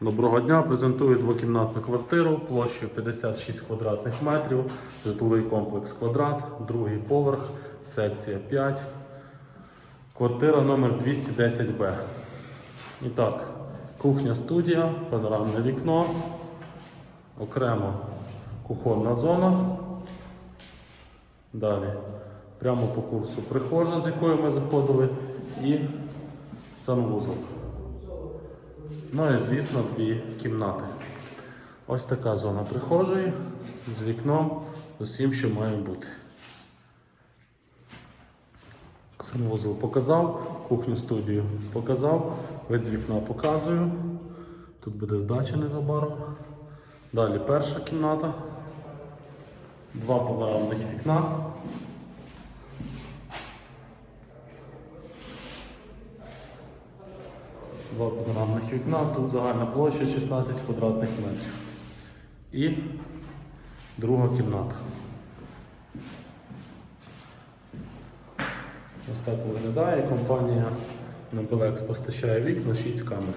Доброго дня, презентую двокімнатну квартиру площею 56 квадратних метрів, житловий комплекс квадрат, другий поверх, секція 5, квартира номер 210Б. І так, кухня студія, панорамне вікно, окремо кухонна зона. Далі прямо по курсу прихожа, з якої ми заходили, і санвузол. Ну і звісно, дві кімнати. Ось така зона прихожої з вікном, усім, що має бути. Санвузол показав, кухню студію показав, вид з вікна показую. Тут буде здача незабаром. Далі перша кімната. Два панорамних вікна. Два панорамних вікна, тут загальна площа 16 квадратних метрів. І друга кімната. Ось так виглядає. Компанія Nobeлекс постачає вікна 6 камер.